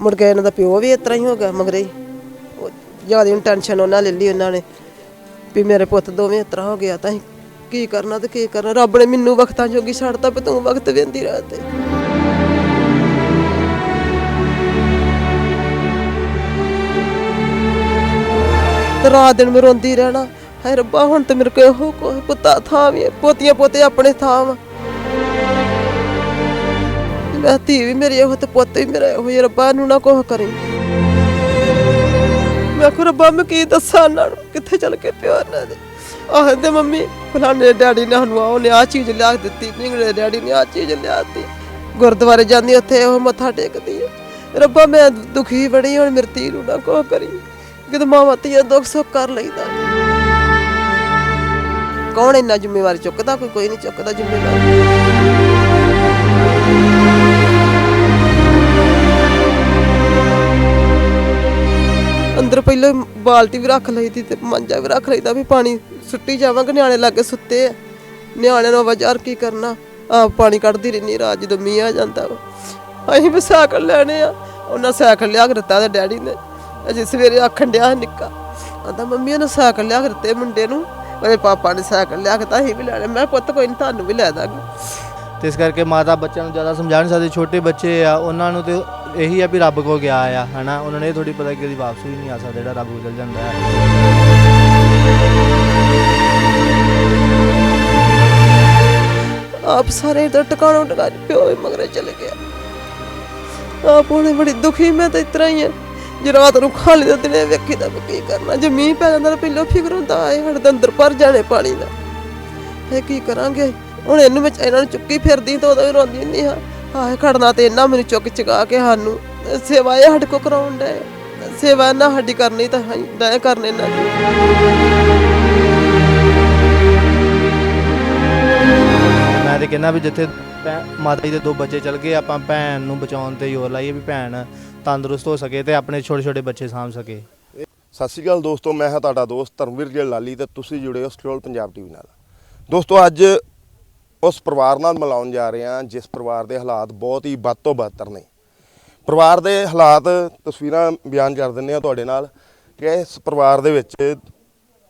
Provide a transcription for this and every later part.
ਮੁੜ ਕੇ ਇਹਨਾਂ ਦਾ ਪਿਓ ਵੀ ਇਸ ਤਰ੍ਹਾਂ ਹੀ ਹੋ ਗਿਆ ਮਗਰੇ ਜ਼ਿਆਦਾ ਟੈਨਸ਼ਨ ਉਹਨਾਂ ਲੈ ਲਈ ਉਹਨਾਂ ਨੇ ਵੀ ਮੇਰੇ ਪੁੱਤ ਦੋਵੇਂ ਇਸ ਤਰ੍ਹਾਂ ਹੋ ਗਿਆ ਤਾਂ ਅਸੀਂ ਕੀ ਕਰਨਾ ਤੇ ਕੀ ਕਰਨਾ? ਰੱਬ ਨੇ ਮੈਨੂੰ ਵਕਤਾਂ ਜੋਗੀ ਛੱਡਤਾ ਵੀ ਤੂੰ ਵਕਤ ਵੇਂਦੀ ਰਹਿ ਤੇ। ਤੇ ਰਾਤ ਦਿਨ ਮੈਂ ਰੋਂਦੀ ਰਹਿਣਾ ਹਾਏ ਰੱਬਾ ਹੁਣ ਤੇ ਮੇਰੇ ਕੋਲ ਇਹੋ ਕੋਈ ਪੁੱਤਾ ਥਾਂ ਵੀ ਹੈ, ਪੋਤੀਆਂ ਪੋਤੇ ਆਪਣੇ ਥਾਂ ਵਾ। ਮੈਂ ਧੀ ਵੀ ਮੇਰੀ ਇਹੋ ਤੇ ਪੁੱਤ ਵੀ ਮੇਰਾ ਇਹੋ ਰੱਬਾ ਨੂੰ ਨਾ ਕੋਹ ਕਰੀ। ਮੈਂ ਕੋ ਰੱਬਾ, ਮੈਂ ਕੀ ਦੱਸਾਂ ਇਹਨਾਂ ਕਿੱਥੇ ਚਲ ਕੇ ਪਿਓ ਇਹਨਾਂ ਦੇ? ਆਹਦੇ ਮੰਮੀ, ਫਲਾਣੇ ਡੈਡੀ ਨੇ ਸਾਨੂੰ ਆਹ ਨੇ ਆ ਚੀਜ਼ ਲਿਆ ਦਿੱਤੀ ਨਿੰਗੜੇ ਡੈਡੀ ਨੇ ਆ ਚੀਜ਼ ਲਿਆ ਦਿੱਤੀ। ਗੁਰਦੁਆਰੇ ਜਾਂਦੀ, ਉੱਥੇ ਉਹ ਮੱਥਾ ਟੇਕਦੀ ਹੈ ਰੱਬਾ, ਮੈਂ ਦੁਖੀ ਬੜੀ ਹੁਣ ਮੇਰੀ ਧੀ ਨੂੰ ਨਾ ਕੋਹ ਕਰੀ। ਕਿਤੇ ਮਾਵਾਂ ਧੀਆਂ ਦੁੱਖ ਸੁੱਖ ਕਰ ਲਈਦਾ। ਕੌਣ ਇੰਨਾ ਜ਼ਿੰਮੇਵਾਰੀ ਚੁੱਕਦਾ? ਕੋਈ ਕੋਈ ਨਹੀਂ ਚੁੱਕਦਾ ਜ਼ਿੰਮੇਵਾਰੀ। ਅੰਦਰ ਪਹਿਲਾਂ ਬਾਲਟੀ ਵੀ ਰੱਖ ਲਈ ਤੀ ਤੇ ਮੰਜਾ ਵੀ ਰੱਖ ਲਈਦਾ ਵੀ ਪਾਣੀ ਸੁੱਟੀ ਜਾਵਾਂਗੇ ਨਿਆਣੇ ਲਾਗੇ ਸੁੱਤੇ ਆ। ਨਿਆਣਿਆਂ ਨੂੰ ਵਜਾਰ ਕੀ ਕਰਨਾ? ਆ ਪਾਣੀ ਕੱਢਦੀ ਰਹਿੰਦੀ ਰਾਤ ਜਦੋਂ ਮੀਂਹ ਆ ਜਾਂਦਾ ਵਾ। ਅਸੀਂ ਵੀ ਸਾਈਕਲ ਲੈਣੇ ਆ। ਉਹਨਾਂ ਸਾਈਕਲ ਲਿਆ ਕੇ ਦਿੱਤਾ ਤੇ ਡੈਡੀ ਨੇ। ਅਜੇ ਸਵੇਰੇ ਆਖਣ ਡਿਆ ਨਿੱਕਾ। ਕਹਿੰਦਾ, ਮੰਮੀ, ਉਹਨੇ ਸਾਈਕਲ ਲਿਆ ਕੇ ਦਿੱਤੇ ਮੁੰਡੇ ਨੂੰ। ਉਹਦੇ ਪਾਪਾ ਨੇ ਸਾਈਕਲ ਲਿਆ ਕੇ ਤਾਂ ਅਸੀਂ ਵੀ ਲੈਣੇ ਮੈਂ ਪੁੱਤ, ਕੋਈ ਨਹੀਂ ਤੁਹਾਨੂੰ ਵੀ ਲੈ ਦਾਂਗੇ। ਤੇ ਇਸ ਕਰਕੇ ਮਾਤਾ ਬੱਚਿਆਂ ਨੂੰ ਜ਼ਿਆਦਾ ਸਮਝਾ ਨਹੀਂ ਸਕਦੇ, ਛੋਟੇ ਬੱਚੇ ਆ, ਉਹਨਾਂ ਨੂੰ ਤੇ ਇਹੀ ਆ ਵੀ ਰੱਬ ਕੋਲ ਗਿਆ ਆ, ਹਨਾ? ਉਹਨਾਂ ਨੇ ਇਹ ਥੋੜੀ ਪਤਾ ਕਿ ਉਹਦੀ ਵਾਪਸ ਵੀ ਨਹੀਂ ਆ ਸਕਦਾ, ਜਿਹੜਾ ਰੱਬ ਕੋਲ ਚਲ ਜਾਂਦਾ ਹੈ ਆਪ ਸਾਰੇ ਇਧਰ ਟਿਕਾਣੋਂ ਟਿਕਾਣੇ ਪਿਓ ਵੀ ਮਗਰੇ ਚਲੇ ਗਿਆ ਆਪ ਉਹਨੇ ਬੜੀ ਦੁਖੀ, ਮੈਂ ਤਾਂ ਇਤਰਾ ਹੀ ਆ। ਜੇ ਰਾਤ ਨੂੰ ਖਾਲੀ ਦਾ ਦਿਨੇ ਵੇਖੀ ਦਾ ਕੀ ਕਰਨਾ? ਜੇ ਮੀਂਹ ਪੈ ਜਾਂਦਾ ਤਾਂ ਪਹਿਲਾਂ ਫਿਕਰ ਹੁੰਦਾ, ਆਏ ਸਾਡੇ ਤਾਂ ਅੰਦਰ ਭਰ ਜਾਣੇ ਪਾਣੀ ਦਾ। ਇਹ ਕੀ ਕਰਾਂਗੇ? ਹੁਣ ਇਹਨੂੰ ਮੈਂ ਇਹਨਾਂ ਨੂੰ ਚੁੱਕੀ ਫਿਰਦੀ ਤਾਂ ਉਦੋਂ ਵੀ ਰੋਂਦੀ ਹੁੰਦੀ ਹਾਂ ਆਏ ਖੜਨਾ ਤੇ ਇਹਨਾਂ ਮੈਨੂੰ ਚੁੱਕ ਚਗਾ ਕੇ ਸਾਨੂੰ। ਸੇਵਾ ਇਹ ਸਾਡੇ ਕੋ ਕਰਾਉਣ ਦੇ ਸੇਵਾ ਇਹਨਾਂ ਸਾਡੀ ਕਰਨੀ ਤਾਂ ਹਾਂ ਡੈ ਕਰਨੇ ਦੀ। ਮੈਂ ਤੇ ਕਹਿੰਦਾ ਵੀ ਜਿੱਥੇ ਭੈ- ਮਾਤਾ ਜੀ ਦੇ ਦੋ ਬੱਚੇ ਚਲ ਗਏ ਆਪਾਂ ਭੈਣ ਨੂੰ ਬਚਾਉਣ ਤੇ ਜ਼ੋਰ ਲਾਈਏ ਵੀ ਭੈਣ ਤੰਦਰੁਸਤ ਹੋ ਸਕੇ ਤੇ ਆਪਣੇ ਛੋਟੇ ਛੋਟੇ ਬੱਚੇ ਸਾਂਭ ਸਕੇ। ਸਤਿ ਸ਼੍ਰੀ ਅਕਾਲ ਦੋਸਤੋ ਮੈਂ ਹਾਂ ਤੁਹਾਡਾ ਦੋਸਤ ਧਰਮਵੀਰ ਜੀ ਲਾਲੀ ਤੇ ਤੁਸੀਂ ਜੁੜੇ ਹੋ ਸਟਰੋਲ ਪੰਜਾਬ ਟੀਵੀ ਨਾਲ। ਦੋਸਤੋ ਅੱਜ ਉਸ ਪਰਿਵਾਰ ਨਾਲ ਮਿਲਾਉਣ ਜਾ ਰਹੇ ਹਾਂ, ਜਿਸ ਪਰਿਵਾਰ ਦੇ ਹਾਲਾਤ ਬਹੁਤ ਹੀ ਵੱਧ ਤੋਂ ਬਦਤਰ ਨੇ। ਪਰਿਵਾਰ ਦੇ ਹਾਲਾਤ ਤਸਵੀਰਾਂ ਬਿਆਨ ਕਰ ਦਿੰਦੇ ਆ ਤੁਹਾਡੇ ਨਾਲ ਕਿ ਇਸ ਪਰਿਵਾਰ ਦੇ ਵਿੱਚ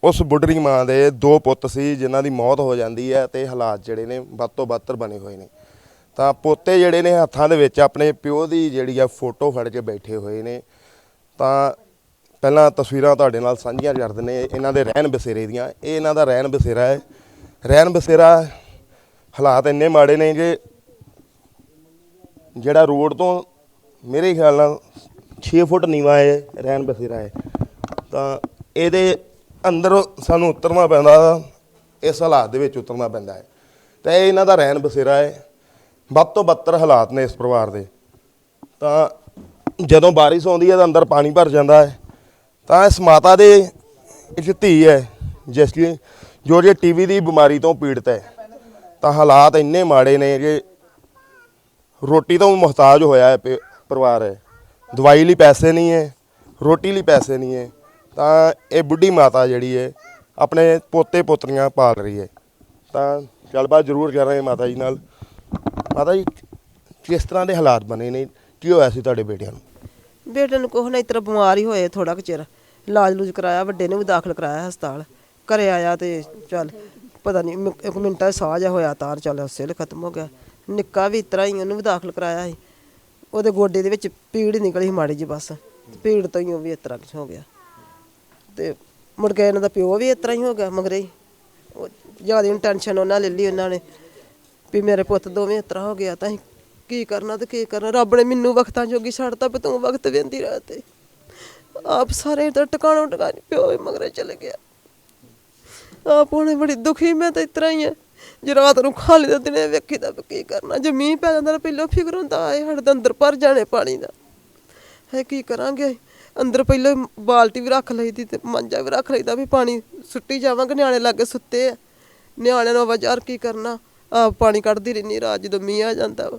ਉਸ ਬੁੱਢਰੀ ਮਾਂ ਦੇ ਦੋ ਪੁੱਤ ਸੀ, ਜਿਨ੍ਹਾਂ ਦੀ ਮੌਤ ਹੋ ਜਾਂਦੀ ਹੈ ਤੇ ਹਾਲਾਤ ਜਿਹੜੇ ਨੇ ਵੱਧ ਤੋਂ ਬਦਤਰ ਬਣੇ ਹੋਏ ਨੇ। ਤਾਂ ਪੋਤੇ ਜਿਹੜੇ ਨੇ ਹੱਥਾਂ ਦੇ ਵਿੱਚ ਆਪਣੇ ਪਿਓ ਦੀ ਜਿਹੜੀ ਆ ਫੋਟੋ ਫੜ ਕੇ ਬੈਠੇ ਹੋਏ ਨੇ। ਤਾਂ ਪਹਿਲਾਂ ਤਸਵੀਰਾਂ ਤੁਹਾਡੇ ਨਾਲ ਸਾਂਝੀਆਂ ਕਰ ਦਿੰਦੇ ਇਹਨਾਂ ਦੇ ਰਹਿਣ ਬਸੇਰੇ ਦੀਆਂ। ਇਹ ਇਹਨਾਂ ਦਾ ਰਹਿਣ ਬਸੇਰਾ ਹੈ। ਰਹਿਣ ਬਸੇਰਾ ਹਾਲਾਤ ਇੰਨੇ ਮਾੜੇ ਨੇ ਕਿ ਜਿਹੜਾ ਰੋਡ ਤੋਂ ਮੇਰੇ ਖਿਆਲ ਨਾਲ 6 ਫੁੱਟ ਨੀਵਾ ਹੈ ਰਹਿਣ ਬਸੇਰਾ ਹੈ। ਤਾਂ ਇਹਦੇ ਅੰਦਰ ਸਾਨੂੰ ਉਤਰਨਾ ਪੈਂਦਾ, ਇਸ ਹਾਲਾਤ ਦੇ ਵਿੱਚ ਉਤਰਨਾ ਪੈਂਦਾ ਹੈ। ਤਾਂ ਇਹ ਇਹਨਾਂ ਦਾ ਰਹਿਣ ਬਸੇਰਾ ਹੈ। ਵੱਧ ਤੋਂ ਬੱਤਰ ਹਾਲਾਤ ਨੇ ਇਸ ਪਰਿਵਾਰ ਦੇ। ਤਾਂ ਜਦੋਂ ਬਾਰਿਸ਼ ਆਉਂਦੀ ਹੈ ਤਾਂ ਅੰਦਰ ਪਾਣੀ ਭਰ ਜਾਂਦਾ ਹੈ। ਤਾਂ ਇਸ ਮਾਤਾ ਦੇ ਇੱਕ ਧੀ ਹੈ, ਜਿਸ ਜੋ ਜੇ ਟੀਵੀ ਦੀ ਬਿਮਾਰੀ ਤੋਂ ਪੀੜਤ ਹੈ। ਤਾਂ ਹਾਲਾਤ ਇੰਨੇ ਮਾੜੇ ਨੇ ਕਿ ਰੋਟੀ ਤੋਂ ਵੀ ਮੁਹਤਾਜ ਹੋਇਆ ਹੈ ਪ- ਪਰਿਵਾਰ ਹੈ। ਦਵਾਈ ਲਈ ਪੈਸੇ ਨਹੀਂ ਹੈ, ਰੋਟੀ ਲਈ ਪੈਸੇ ਨਹੀਂ ਹੈ, ਤਾਂ ਇਹ ਬੁੱਢੀ ਮਾਤਾ ਜਿਹੜੀ ਹੈ, ਆਪਣੇ ਪੋਤੇ ਪੋਤਰੀਆਂ ਪਾਲ ਰਹੀ ਹੈ। ਤਾਂ ਗੱਲਬਾਤ ਜ਼ਰੂਰ ਕਰਾਂਗੇ ਮਾਤਾ ਜੀ ਨਾਲ। ਮਾਤਾ ਜੀ, ਕਿਸ ਤਰ੍ਹਾਂ ਦੇ ਹਾਲਾਤ ਬਣੇ ਨੇ? ਕੀ ਹੋਇਆ ਸੀ ਤੁਹਾਡੇ ਬੇਟਿਆਂ ਨੂੰ? ਬੇਟੇ ਨੂੰ ਕੁਛ ਨਾ ਇਤਰਾ ਬਿਮਾਰ ਹੀ ਹੋਏ ਥੋੜਾ ਕੁ ਚਿਰ। ਇਲਾਜ ਲੂਜ ਕਰਾਇਆ, ਵੱਡੇ ਨੇ ਵੀ ਦਾਖਲ ਕਰਾਇਆ ਹਸਪਤਾਲ। ਘਰੇ ਆਇਆ ਤੇ ਚੱਲ ਪਤਾ ਨਹੀਂ ਮ- ਇੱਕ ਮਿੰਟਾਂ 'ਚ ਸਾਹ ਜਿਹਾ ਹੋਇਆ ਤਾਰ ਚੱਲ ਉਸੇ ਵੇਲੇ ਖਤਮ ਹੋ ਗਿਆ। ਨਿੱਕਾ ਵੀ ਇਸ ਤਰ੍ਹਾਂ ਹੀ ਉਹਨੂੰ ਵੀ ਦਾਖਲ ਕਰਾਇਆ ਸੀ। ਉਹਦੇ ਗੋਡੇ ਦੇ ਵਿੱਚ ਪੀੜ ਨਿਕਲੀ ਸੀ ਮਾੜੀ ਜੀ ਬਸ। ਪੀੜ ਤੋਂ ਹੀ ਉਹ ਵੀ ਇਤਰਾ ਕੁਛ ਹੋ ਗਿਆ। ਤੇ ਮੁੜ ਕੇ ਇਹਨਾਂ ਦਾ ਪਿਓ ਵੀ ਇਸ ਤਰ੍ਹਾਂ ਹੀ ਹੋ ਗਿਆ ਮਗਰੇ ਹੀ। ਜ਼ਿਆਦਾ ਟੈਨਸ਼ਨ ਉਹਨਾਂ ਲੈ ਲਈ ਉਹਨਾਂ ਨੇ, ਵੀ ਮੇਰੇ ਪੁੱਤ ਦੋਵੇਂ ਇਸ ਤਰ੍ਹਾਂ ਹੋ ਗਿਆ, ਤਾਂ ਅਸੀਂ ਕੀ ਕਰਨਾ ਤੇ ਕੀ ਕਰਨਾ? ਰੱਬ ਨੇ ਮੈਨੂੰ ਵਕਤਾਂ ਜੋਗੀ ਛੱਡਤਾ, ਵੀ ਤੂੰ ਵਕਤ ਵੇਂਦੀ ਰਹਿ ਤੇ। ਆਪ ਸਾਰੇ ਇਧਰ ਟਿਕਾਣੋਂ ਟਿਕਾਣੇ ਪਿਓ ਵੀ ਮਗਰੇ ਚਲੇ ਗਿਆ। ਆਪ ਉਹਨੇ ਬੜੀ ਦੁਖੀ ਮੈਂ ਤਾਂ ਇਤਰਾ ਹੀ ਆ। ਜੇ ਰਾਤ ਨੂੰ ਖਾਲੀ ਦਾ ਦਿਨੇ ਵੇਖੀ ਦਾ ਵੀ ਕੀ ਕਰਨਾ? ਜੇ ਮੀਂਹ ਪੈ ਜਾਂਦਾ ਤਾਂ ਪਹਿਲਾਂ ਫਿਕਰ ਹੁੰਦਾ ਆਏ ਸਾਡੇ ਤਾਂ ਅੰਦਰ ਭਰ ਜਾਣੇ ਪਾਣੀ ਦਾ। ਹੈ ਕੀ ਕਰਾਂਗੇ? ਅੰਦਰ ਪਹਿਲਾਂ ਬਾਲਟੀ ਵੀ ਰੱਖ ਲਈ ਤੀ ਤੇ ਮੰਜਾ ਵੀ ਰੱਖ ਲਈਦਾ ਵੀ ਪਾਣੀ ਸੁੱਟੀ ਜਾਵਾਂਗੇ ਨਿਆਣੇ ਲਾਗੇ ਸੁੱਤੇ ਆ। ਨਿਆਣਿਆਂ ਨੂੰ ਵਜਾਰ ਕੀ ਕਰਨਾ? ਆ ਪਾਣੀ ਕੱਢਦੀ ਰਹਿੰਦੀ ਰਾਤ ਜਦੋਂ ਮੀਂਹ ਆ ਜਾਂਦਾ ਵਾ।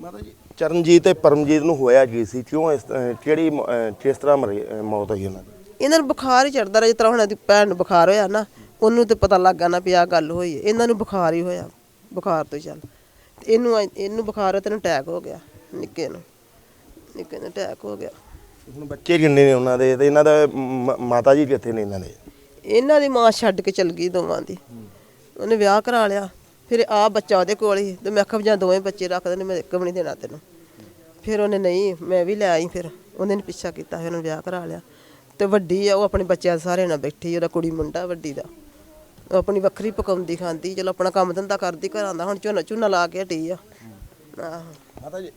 ਮਾਤਾ ਜੀ ਚਰਨਜੀਤ ਤੇ ਪਰਮਜੀਤ ਨੂੰ ਹੋਇਆ ਕੀ ਸੀ? ਕਿਉਂ ਇਸ ਅਹ, ਕਿਹੜੀ ਮ- ਅਹ, ਕਿਸ ਤਰ੍ਹਾਂ ਮਰੀ ਅਹ, ਮੌਤ ਹੋਈ ਉਹਨਾਂ ਦੀ? ਇਹਨਾਂ ਨੂੰ ਬੁਖਾਰ ਹੀ ਚੜਦਾ ਰਿਹਾ ਜਿਸ ਤਰ੍ਹਾਂ ਹੁਣ ਇਹਦੀ ਭੈਣ ਨੂੰ ਬੁਖਾਰ ਹੋਇਆ ਨਾ। ਉਹਨੂੰ ਤੇ ਪਤਾ ਲੱਗ ਗਿਆ ਨਾ ਵੀ ਆਹ ਗੱਲ ਹੋਈ ਹੈ। ਇਹਨਾਂ ਨੂੰ ਬੁਖਾਰ ਹੀ ਹੋਇਆ ਬੁਖਾਰ ਤੋਂ ਚੱਲ। ਤੇ ਇਹਨੂੰ ਇਹਨੂੰ ਬੁਖਾਰ ਹੋਇਆ ਤੈਨੂੰ ਅਟੈਕ ਹੋ ਗਿਆ ਨਿੱਕੇ ਨੂੰ। ਇੱਕ ਨੇ ਅਟੈਕ ਹੋ ਗਿਆ। ਹੁਣ ਬੱਚੇ ਕਿੰਨੇ ਨੇ ਉਹਨਾਂ ਦੇ? ਤੇ ਇਹਨਾਂ ਦਾ ਮ- ਮਾਤਾ ਜੀ ਕਿੱਥੇ ਨੇ ਇਹਨਾਂ ਦੇ? ਇਹਨਾਂ ਦੀ ਮਾਂ ਛੱਡ ਕੇ ਚਲ ਗਈ ਦੋਵਾਂ ਦੀ। ਉਹਨੇ ਵਿਆਹ ਕਰਾ ਲਿਆ। ਫਿਰ ਆ ਬੱਚਾ ਉਹਦੇ ਕੋਲ ਹੀ। ਤੇ ਮੈਂ ਆਖਿਆ ਵੀ ਜਾਂ ਦੋਵੇਂ ਬੱਚੇ ਰੱਖ ਦੇਣੇ ਮੈਂ ਇੱਕ ਵੀ ਨਹੀਂ ਦੇਣਾ ਤੈਨੂੰ। ਫਿਰ ਉਹਨੇ ਨਹੀਂ ਮੈਂ ਵੀ ਲੈ ਆਈ ਫਿਰ। ਉਹਨੇ ਨੀ ਪਿੱਛਾ ਕੀਤਾ ਫਿਰ ਉਹਨੇ ਵਿਆਹ ਕਰਾ ਲਿਆ। ਤੇ ਵੱਡੀ ਆ ਉਹ ਆਪਣੇ ਬੱਚਿਆਂ ਦੇ ਸਾਰੇ ਨਾਲ ਬੈਠੀ ਉਹਦਾ ਕੁੜੀ ਮੁੰਡਾ ਵੱਡੀ ਦਾ। ਆਪਣੀ ਵੱਖਰੀ ਪਕਾਉਂਦੀ ਖਾਂਦੀ ਚਲੋ ਆਪਣਾ ਕੰਮ ਧੰਦਾ ਕਰਦੀ ਘਰਾਂ ਦਾ ਹੁਣ ਝੋਨਾ ਝੋਨਾ ਲਾ ਕੇ ਹਟੀ ਆ। ਆਹੋ। ਮਾਤਾ ਜੀ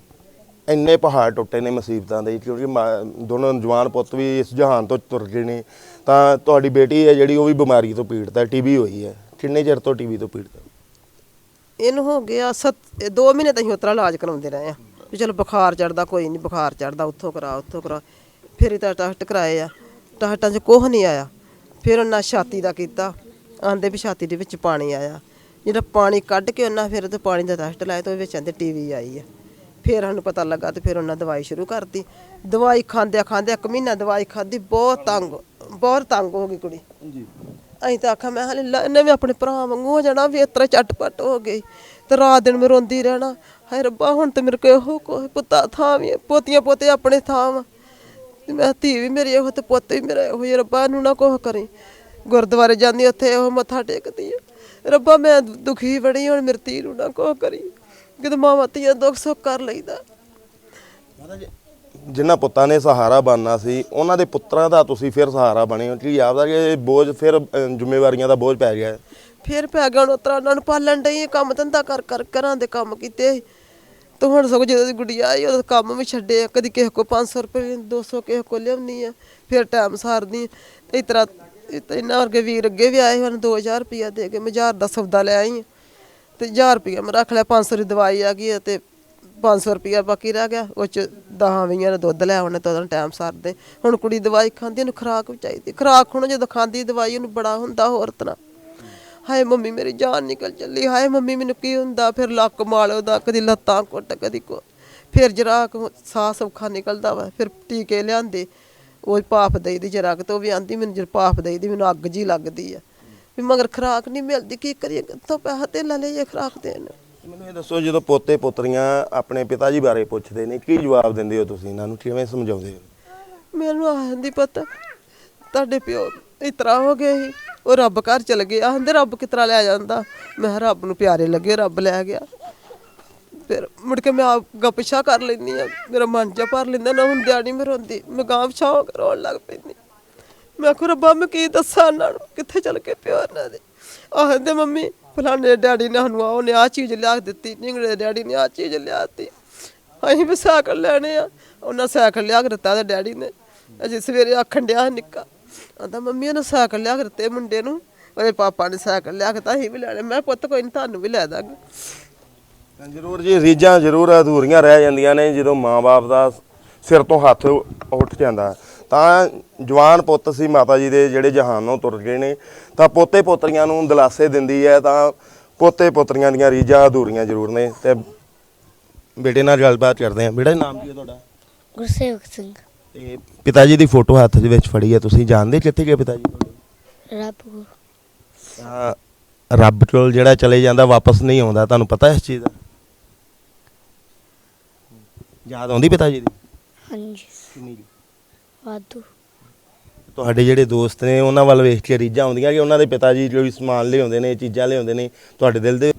ਇੰਨੇ ਪਹਾੜ ਟੁੱਟੇ ਨੇ ਮੁਸੀਬਤਾਂ ਦੇ ਕਿਉਂਕਿ ਮਾ- ਦੋਨੋਂ ਜਵਾਨ ਪੁੱਤ ਵੀ ਇਸ ਜਹਾਨ ਤੋਂ ਤੁਰ ਗਏ ਨੇ। ਤਾਂ ਤੁਹਾਡੀ ਬੇਟੀ ਹੈ ਜਿਹੜੀ ਉਹ ਵੀ ਬਿਮਾਰੀ ਤੋਂ ਪੀੜਤ ਹੈ ਟੀਬੀ ਹੋਈ ਹੈ। ਕਿੰਨੇ ਚਿਰ ਤੋਂ ਟੀਬੀ ਤੋਂ ਪੀੜਤ ਹੈ? ਇਹਨੂੰ ਹੋ ਗਿਆ ਸੱਤ ਇਹ ਦੋ ਮਹੀਨੇ ਤਾਂ ਅਸੀਂ ਉਤਰਾ ਇਲਾਜ ਕਰਾਉਂਦੇ ਰਹੇ ਆ। ਵੀ ਚਲੋ ਬੁਖਾਰ ਚੜਦਾ ਕੋਈ ਨਹੀਂ ਬੁਖਾਰ ਚੜਦਾ ਉੱਥੋਂ ਕਰਾ ਉੱਥੋਂ ਕਰਾ। ਫਿਰ ਇਹ ਤਾਂ ਟੈਸਟ ਕਰਾਏ ਆ। ਟੈਸਟਾਂ 'ਚ ਕੁਛ ਨਹੀਂ ਆਇਆ। ਫਿਰ ਉਹਨਾਂ ਛਾਤੀ ਦਾ ਕੀਤਾ। ਆਂਦੇ ਵੀ ਛਾਤੀ ਦੇ ਵਿੱਚ ਪਾਣੀ ਆਇਆ। ਜਿਹੜਾ ਪਾਣੀ ਕੱਢ ਕੇ ਉਹਨਾਂ ਫਿਰ ਤੇ ਪਾਣੀ ਦਾ ਟੈਸਟ ਲਾਇਆ ਤੇ ਉਹਦੇ ਵਿੱਚ ਆਂਦੇ ਟੀਵੀ ਆਈ ਆ। ਫਿਰ ਸਾਨੂੰ ਪਤਾ ਲੱਗਾ ਤੇ ਫਿਰ ਉਹਨਾਂ ਦਵਾਈ ਸ਼ੁਰੂ ਕਰਤੀ। ਦਵਾਈ ਖਾਂਦਿਆਂ ਖਾਂਦਿਆਂ ਇੱਕ ਮਹੀਨਾ ਦਵਾਈ ਖਾਧੀ ਬਹੁਤ ਤੰਗ ਬਹੁਤ ਤੰਗ ਹੋ ਗਈ ਕੁੜੀ। ਜੀ। ਅਸੀਂ ਤਾਂ ਆਖਿਆ ਮੈਂ ਹਲੇ ਇਹਨੇ ਵੀ ਆਪਣੇ ਭਰਾ ਵਾਂਗੂ ਹੋ ਜਾਣਾ ਵੀ ਇਸ ਤਰ੍ਹਾਂ ਝਟਪਟ ਹੋ ਗਈ। ਤੇ ਰਾਤ ਦਿਨ ਮੈਂ ਰੋਂਦੀ ਰਹਿਣਾ। ਹਾਏ ਰੱਬਾ ਹੁਣ ਤੇ ਮੇਰੇ ਕੋਲ ਇਹੋ ਕੋਈ ਪੁੱਤਾ ਥਾਂ ਵੀ ਪੋਤੀਆਂ ਪੋਤੇ ਆਪਣੇ ਥਾਂ ਵਾ। ਤੇ ਮੈਂ ਧੀ ਵੀ ਮੇਰੀ ਇਹੋ ਤੇ ਪੁੱਤ ਵੀ ਮੇਰਾ ਇਹੋ ਰੱਬਾ ਨੂੰ ਨਾ ਕੁਛ ਕਰੀ। ਗੁਰਦੁਆਰੇ ਜਾਂਦੀ ਉੱਥੇ ਉਹ ਮੱਥਾ ਟੇਕਦੀ ਆ। ਰੱਬਾ ਮੈਂ ਦੁਖੀ ਬੜੀ ਹੁਣ ਮੇਰੀ ਧੀ ਨੂੰ ਨਾ ਕੁਛ ਕਰੀ। ਕਿਤੇ ਮਾਵਾਂ ਧੀਆਂ ਦੁੱਖ ਸੁੱਖ ਕਰ ਲਈਦਾ। ਜਿਨ੍ਹਾਂ ਪੁੱਤਾਂ ਨੇ ਸਹਾਰਾ ਬਣਨਾ ਸੀ ਉਹਨਾਂ ਦੇ ਪੁੱਤਰਾਂ ਦਾ ਤੁਸੀਂ ਫਿਰ ਸਹਾਰਾ ਬਣੇ ਹੋ ਕਿ ਆਪਦਾ ਕਿ ਬੋਝ ਫਿਰ ਅਹ, ਜ਼ਿੰਮੇਵਾਰੀਆਂ ਦਾ ਬੋਝ ਪੈ ਗਿਆ? ਹੈ ਫਿਰ ਪੈ ਗਿਆ ਹੁਣ ਉਤਰਾ ਉਹਨਾਂ ਨੂੰ ਪਾਲਣ ਡਈ ਕੰਮ ਧੰਦਾ ਕਰ ਕਰ ਘਰਾਂ ਦੇ ਕੰਮ ਕੀਤੇ। ਤੇ ਹੁਣ ਸਗੋਂ ਜਦੋਂ ਦੀ ਗੁੜੀਆ ਆਈ ਉਹਦਾ ਕੰਮ ਵੀ ਛੱਡੇ ਕਦੀ ਕਿਸੇ ਕੋ 500 ਰੁਪਏ 200 ਕਿਸੇ ਕੋ ਲਿਆਉਣੀ ਆ ਫਿਰ ਟਾਈਮ ਸਾਰਦੀ ਆ। ਤੇ ਇਸ ਤਰ੍ਹਾਂ ਇਹ ਤਾਂ ਇਹਨਾਂ ਵਰਗੇ ਵੀਰ ਅੱਗੇ ਵੀ ਆਏ ਹਨ 2000 ਰੁਪਇਆ ਦੇ ਕੇ ਮੈਂ 1000 ਦਾ ਸੌਦਾ ਲੈ ਆਈ ਆ ਤੇ 1000 ਰੁਪਇਆ ਮੈਂ ਰੱਖ ਲਿਆ 500 ਦੀ ਦਵਾਈ ਆ ਗਈ ਆ ਤੇ 500 ਰੁਪਇਆ ਬਾਕੀ ਰਹਿ ਗਿਆ, ਉਹ ਚ 10 ਵੀਆਂ ਦਾ ਦੁੱਧ ਲੈ ਆਉਣੇ, ਤਾਂ ਉਹਦਾ ਟਾਈਮ ਸਰਦੇ। ਹੁਣ ਕੁੜੀ ਦਵਾਈ ਖਾਂਦੀ, ਉਹਨੂੰ ਖੁਰਾਕ ਵੀ ਚਾਹੀਦੀ। ਖੁਰਾਕ ਹੁਣ ਜਦੋਂ ਖਾਂਦੀ ਦਵਾਈ, ਉਹਨੂੰ ਬੜਾ ਹੁੰਦਾ ਹੋਰ ਤਰ੍ਹਾਂ। ਹਾਏ ਮੰਮੀ ਮੇਰੀ ਜਾਨ ਨਿਕਲ ਚੱਲੀ, ਹਾਏ ਮੰਮੀ ਮੈਨੂੰ ਕੀ ਹੁੰਦਾ? ਫਿਰ ਲੱਕ ਮਾਲ ਉਹਦਾ, ਕਦੀ ਲੱਤਾਂ ਕੁੱਟ, ਕਦੀ ਕੋ ਫਿਰ ਜਰਾ ਸਾਹ ਸੌਖਾ ਨਿਕਲਦਾ ਵਾ, ਫਿਰ ਟੀਕੇ ਲਿਆਂਦੇ। ਉਹ ਭਾਫ ਦੇਈਦੀ ਜਰਾ ਕਿ ਉਹ ਵੀ ਆਂਦੀ ਮੈਨੂੰ ਜਦ ਭਾਫ ਦੇਈਦੀ ਮੈਨੂੰ ਅੱਗ ਜੀ ਲੱਗਦੀ ਆ। ਵੀ ਮਗਰ ਖੁਰਾਕ ਨਹੀਂ ਮਿਲਦੀ ਕੀ ਕਰੀਏ ਕਿੱਥੋਂ ਪੈਸਾ ਤੇ ਲੈ ਲਈਏ ਖੁਰਾਕ ਦੇਣ? ਮੈਨੂੰ ਇਹ ਦੱਸੋ ਜਦੋਂ ਪੋਤੇ ਪੁੱਤਰੀਆਂ ਆਪਣੇ ਪਿਤਾ ਜੀ ਬਾਰੇ ਪੁੱਛਦੇ ਨੇ ਕੀ ਜਵਾਬ ਦਿੰਦੇ ਹੋ ਤੁਸੀਂ? ਇਹਨਾਂ ਨੂੰ ਕਿਵੇਂ ਸਮਝਾਉਂਦੇ ਹੋ? ਮੈਨੂੰ ਆਂਦੀ ਪੁੱਤ ਤੁਹਾਡੇ ਪਿਓ ਇਸ ਤਰ੍ਹਾਂ ਹੋ ਗਏ ਸੀ। ਉਹ ਰੱਬ ਘਰ ਚਲ ਗਏ। ਆਂਦੇ ਰੱਬ ਕਿਸ ਤਰ੍ਹਾਂ ਲੈ ਜਾਂਦਾ? ਮੈਂ ਰੱਬ ਨੂੰ ਪਿਆਰੇ ਲੱਗੇ ਰੱਬ ਲੈ ਗਿਆ। ਫਿਰ ਮੁੜ ਕੇ ਮੈਂ ਆਪ ਗੱਪਸ਼ਾ ਕਰ ਲੈਂਦੀ ਆ ਮੇਰਾ ਮਨ ਜਾ ਭਰ ਲੈਂਦਾ, ਨਾ ਹੁੰਦਿਆ ਨਹੀਂ ਮੈਂ ਰੋਂਦੀ। ਮੈਂ ਗਾਂ ਪਛਾਉ ਰੋਣ ਲੱਗ ਪੈਂਦੀ। ਮੈਂ ਆਖੋ, ਰੱਬਾ, ਮੈਂ ਕੀ ਦੱਸਾਂ ਇਹਨਾਂ ਨੂੰ? ਕਿੱਥੇ ਚੱਲ ਕੇ ਪਿਓ ਇਹਨਾਂ ਦੇ? ਆਹਦੇ ਮੰਮੀ, ਫਲਾਣੇ ਡੈਡੀ ਨੇ ਸਾਨੂੰ ਆਹ, ਉਹਨੇ ਆ ਚੀਜ਼ ਲਿਆ ਕੇ ਦਿੱਤੀ। ਨਿੰਗੜੇ ਡੈਡੀ ਨੇ ਆ ਚੀਜ਼ ਲਿਆ ਦਿੱਤੀ। ਅਸੀਂ ਵੀ ਸਾਈਕਲ ਲੈਣੇ ਆ। ਉਹਨਾਂ ਸਾਈਕਲ ਲਿਆ ਕੇ ਦਿੱਤਾ ਤੇ ਡੈਡੀ ਨੇ। ਅਜੇ ਸਵੇਰੇ ਆਖਣ ਡਿਆ ਸੀ ਨਿੱਕਾ। ਆਂਦਾ ਮੰਮੀ, ਉਹਨੇ ਸਾਈਕਲ ਲਿਆ ਕੇ ਦਿੱਤੇ ਮੁੰਡੇ ਨੂੰ। ਉਹਦੇ ਪਾਪਾ ਨੇ ਸਾਈਕਲ ਲਿਆ ਕੇ ਤਾਂ ਅਸੀਂ ਵੀ ਲੈਣੇ। ਮੈਂ ਪੁੱਤ, ਕੋਈ ਨਹੀਂ ਤੁਹਾਨੂੰ ਵੀ ਲੈ ਦਾਂਗੇ। ਜ਼ਰੂਰ ਜੀ ਰੀਝਾਂ ਜ਼ਰੂਰ ਅਧੂਰੀਆਂ ਰਹਿ ਜਾਂਦੀਆਂ ਨੇ ਜਦੋਂ ਮਾਂ-ਬਾਪ ਦਾ ਸਿਰ ਤੋਂ ਹੱਥ ਉੱਠ ਜਾਂਦਾ। ਤਾਂ ਜਵਾਨ ਪੁੱਤ ਸੀ ਮਾਤਾ ਜੀ ਦੇ ਜਿਹੜੇ ਜਹਾਨੋਂ ਤੁਰ ਗਏ ਨੇ ਤਾਂ ਪੋਤੇ ਪੋਤਰੀਆਂ ਨੂੰ ਦਿਲਾਸੇ ਦਿੰਦੀ ਹੈ ਤਾਂ ਪੋਤੇ ਪੋਤਰੀਆਂ ਦੀਆਂ ਰੀਝਾਂ ਅਧੂਰੀਆਂ ਜ਼ਰੂਰ ਨੇ। ਤੇ ਬੇਟੇ ਨਾਲ ਗੱਲਬਾਤ ਕਰਦੇ ਹਾਂ। ਬੇਟਾ ਨਾਮ ਕੀ ਹੈ ਤੁਹਾਡਾ? ਗੁਰਸੇਵਕ ਸਿੰਘ। ਤੇ ਪਿਤਾ ਜੀ ਦੀ ਫੋਟੋ ਹੱਥ ਦੇ ਵਿੱਚ ਫੜੀ ਹੈ ਤੁਸੀਂ ਜਾਣਦੇ ਕਿੱਥੇ ਗਏ ਪਿਤਾ ਜੀ ਤੁਹਾਡੇ ਰੱਬ ਕੋ ਤਾਂ ਰੱਬ ਕੋਲ ਜਿਹੜਾ ਚਲੇ ਜਾਂਦਾ ਵਾਪਸ ਨਹੀਂ ਆਉਂਦਾ ਤੁਹਾਨੂੰ ਪਤਾ ਇਸ ਚੀਜ਼ ਦਾ? ਯਾਦ ਆਉਂਦੀ ਪਿਤਾ ਜੀ ਦੀ? ਹਾਂਜੀ। ਕਿੰਨੀ ਵਾਧੂ। ਤੁਹਾਡੇ ਜਿਹੜੇ ਦੋਸਤ ਨੇ ਉਹਨਾਂ ਵੱਲ ਵੇਖ ਕੇ ਰੀਝਾਂ ਆਉਂਦੀਆਂ ਕਿ ਉਹਨਾਂ ਦੇ ਪਿਤਾ ਜੀ ਕੋਈ ਸਮਾਨ ਲਿਆਉਂਦੇ ਨੇ ਚੀਜ਼ਾਂ ਲਿਆਉਂਦੇ ਨੇ ਤੁਹਾਡੇ ਦਿਲ ਦੇ